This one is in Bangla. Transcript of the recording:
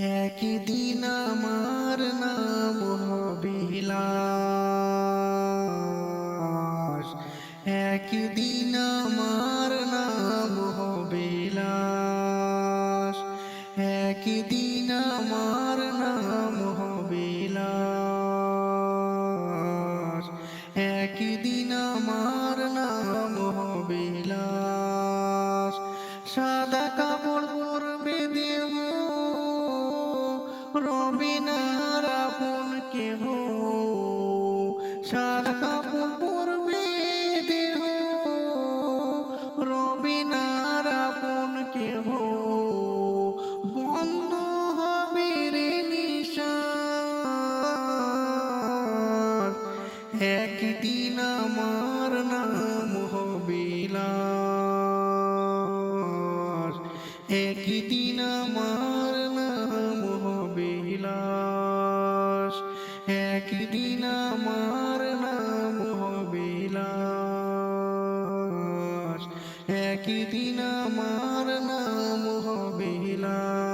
একদিন আমার নাম বিলাস। একদিন আমার নাম বিলাস। একদিন আমার নাম বিলাস। একদিন আমার নাম বিলাস। সাদা রবিনার আপন কেহ? সাদা কাপড় পরবে দেহ রবিনার আপন কেহ? বন্ধ হবে রে নিশার একদিন আমার নাম হবিলাস একদিন আমার একদিন আমার নাম বিলাস একদিন আমার নাম বিলাস